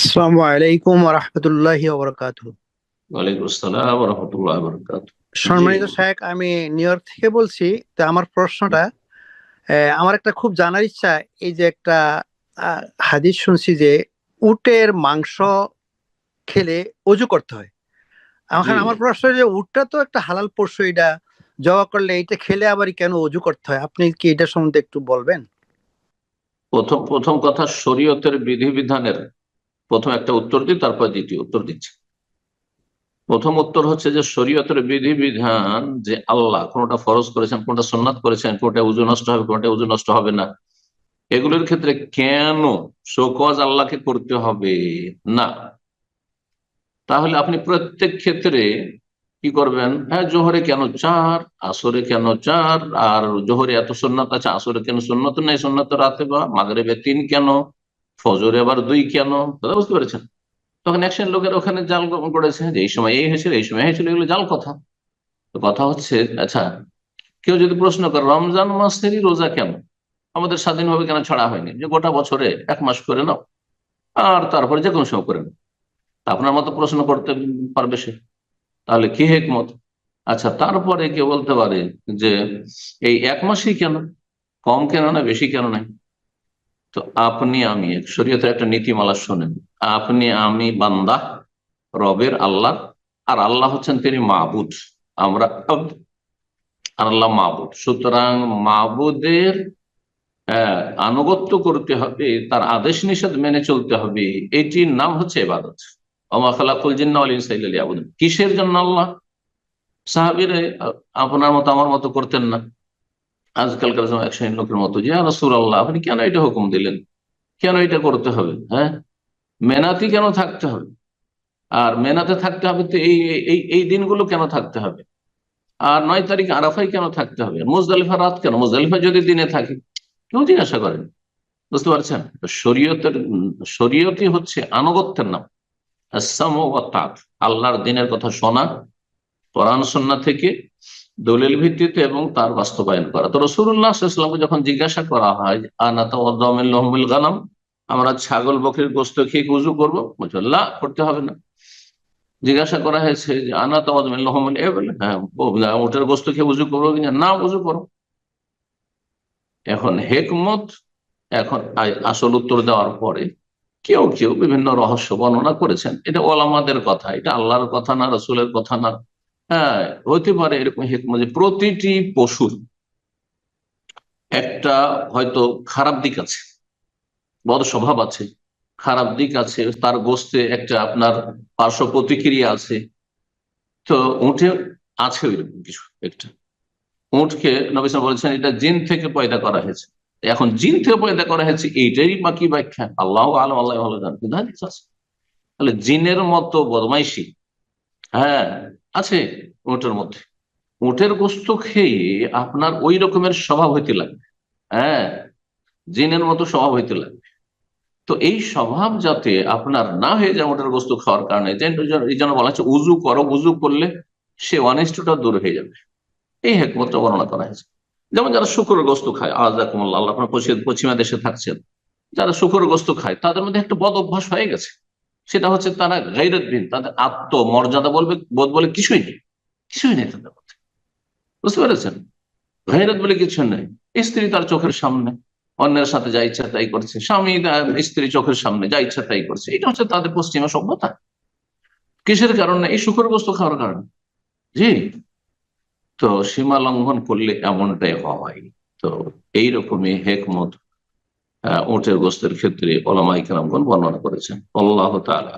আসসালামু আলাইকুম রহমতুল্লাহি ওবরাকাতু ওয়ালাইকুম আসসালাম রহমতুল্লাহ বরকাত সম্মানিত শায়েক আমি নিউ ইয়র্ক থেকে বলছি তো আমার প্রশ্নটা আমার একটা খুব জানার ইচ্ছা এই যে একটা হাদিস শুনছি যে উটের মাংস খেলে অজু করতে হয়। এখন আমার প্রশ্ন যে উটটা তো একটা হালাল পশু এটা জবা করলে এটা খেলে আবার কেন অজু করতে হয়? আপনি কি এটা সম্বন্ধে একটু বলবেন? প্রথম প্রথম কথা শরীয়তের বিধিবিধানের প্রথম একটা উত্তর দিই, তারপর দ্বিতীয় উত্তর দিচ্ছি। প্রথম উত্তর হচ্ছে যে শরীয়তের বিধিবিধান যে আল্লাহ, কোনটা ফরজ করেছেন, কোনটা সন্ন্যাত করেছেন, কোনটা উজু নষ্ট হবে, কোনটা উজু নষ্ট হবে না, এগুলোর ক্ষেত্রে কেন শোকজ আল্লাহকে করতে হবে? না। তাহলে আপনি প্রত্যেক ক্ষেত্রে কি করবেন? হ্যাঁ জোহরে কেন চার, আসরে কেন চার, আর জোহরে এত সন্ন্যত আছে, আসরে কেন সন্ন্যত নেই সন্ন্যত রাতে বা মাগরেবে তিন কেন? ফজরে আবার দুই কেন? দাদা, বুঝতে পেরেছেন? তখন একশন লোকের ওখানে জাল করেছে যে, এই সময় এই হয়েছিল, এই সময় হয়েছিল। এগুলো জাল কথা। তো কথা হচ্ছে আচ্ছা কেউ যদি প্রশ্ন করে, রমজান মাসেরই রোজা কেন? আমাদের স্বাধীনভাবে কেন ছাড়া হয়নি? যে গোটা বছরে এক মাস করে নাও, আর তারপরে যে কোনো সময় করে নাও। আপনার মতো প্রশ্ন করতে পারবে সে। তাহলে কি হেকমত? আচ্ছা তারপরে কেউ বলতে পারে যে, এই এক মাসই কেন? কম কেন না, বেশি কেন নাই? তো আপনি আমি শরীয়তের একটা নীতিমালা শোনেন। আপনি আমি বান্দা রবের আল্লাহ আর আল্লাহ হচ্ছেন তিনি মাহবুদ আমরা আল্লাহ মাহবুদ সুতরাং মাহবুদের আহ, আনুগত্য করতে হবে তার আদেশ নিষেধ মেনে চলতে হবে। এটির নাম হচ্ছে এবাদত। কিসের জন্য আল্লাহ? সাহাবিরে আপনার মতো আমার মতো করতেন না। আজকালকার সময় এক শ্রেণির লোকের মতো, যে রসুল আল্লাহ আপনি কেন এটা হুকুম দিলেন? কেন এটা করতে হবে? হ্যাঁ? মেনাতি কেন থাকতে হবে? আর মেনাতে থাকতে হবে তো এই এই দিনগুলো কেন থাকতে হবে? আর নয় তারিখ আরাফাই কেন থাকতে হবে? মুজদালিফা রাত কেন? মুজদালিফা যদি দিনে থাকে, কেউ জিজ্ঞাসা করেন। বুঝতে পারছেন? শরীয়তের, শরীয়তই হচ্ছে আনুগত্যের নাম। আল্লাহর দিনের কথা শোনা কোরআন সন্না থেকে দলিল ভিত্তিতে এবং তার বাস্তবায়ন করা। তো রসুল্লাহ যখন জিজ্ঞাসা করা হয় আনাতামিল গানাম? আমরা ছাগল, বকরির গোস্ত খেয়ে কি উজু করব? বলছে করতে হবে না। জিজ্ঞাসা করা হয়েছে যে আনাতামিল এ? বলে হ্যাঁ ওটার গোস্ত খেয়ে উজু করব কিনা না? উজু করো এখন হেকমত, এখন আসল উত্তর দেওয়ার পরে কেউ কেউ বিভিন্ন রহস্য বর্ণনা করেছেন। এটা ওলামাদের কথা, এটা আল্লাহর কথা না, রসুলের কথা না। হ্যাঁ হতে পারে এরকম হেকমত যে প্রতিটি পশুর একটা হয়তো খারাপ দিক আছে বদ স্বভাব আছে, খারাপ দিক আছে, তার গোস্তে একটা আপনার পার্শ্ব প্রতিক্রিয়া আছে। তো উঠে আছে ওইরকম কিছু একটা। উঠকে নবিসা বলেছেন, এটা জিন থেকে পয়দা করা হয়েছে। এখন জিন থেকে পয়দা করা হয়েছে এইটারই বাকি ব্যাখ্যা। আল্লাহ আলম, আল্লাহ ভালো আছে। তাহলে জিনের মতো বদমাইশি হ্যাঁ আছে উটের মধ্যে। উটের গোস্ত খেয়ে আপনার ওই রকমের স্বভাব হইতে লাগবে। হ্যাঁ জিনের মতো স্বভাব হইতে লাগবে। তো এই স্বভাব যাতে আপনার না হয়ে যায় উটের গোস্ত খাওয়ার কারণে এই জন্য বলা হচ্ছে, উজু করো, উজু করলে সে অনিষ্টটা দূর হয়ে যাবে। এই হেকমতটা বর্ণনা করা হয়েছে। যেমন যারা শুকুরের গোস্ত খায়, আজাকুমুল্লাহ আপনার পশ্চিমা দেশে থাকছেন, যারা শুকুরের গোস্ত খায়, তাদের মধ্যে একটা বদ অভ্যাস হয়ে গেছে। সেটা হচ্ছে তারা গাইরতবিন তাদের আত্মমর্যাদা বলবে, বোধ বলে কিছুই নেই। কিছুই নেই তাদের মধ্যে। বুঝতে পেরেছেন? গাইরত বলে কিছু নেই। স্ত্রী তার চোখের সামনে। অন্যের সাথে যা ইচ্ছা তাই করছে। স্বামী স্ত্রী চোখের সামনে যা ইচ্ছা তাই করছে। এটা হচ্ছে তাদের পশ্চিমা সভ্যতা। কিসের কারণে? এই শুকর বস্তু খাওয়ার কারণে। জি। তো সীমা লঙ্ঘন করলে এমনটাই হয়। তো এইরকমই হেকমত উটের গোস্তের ক্ষেত্রে ওলামাই বর্ণনা করেছেন। আল্লাহ তাআলা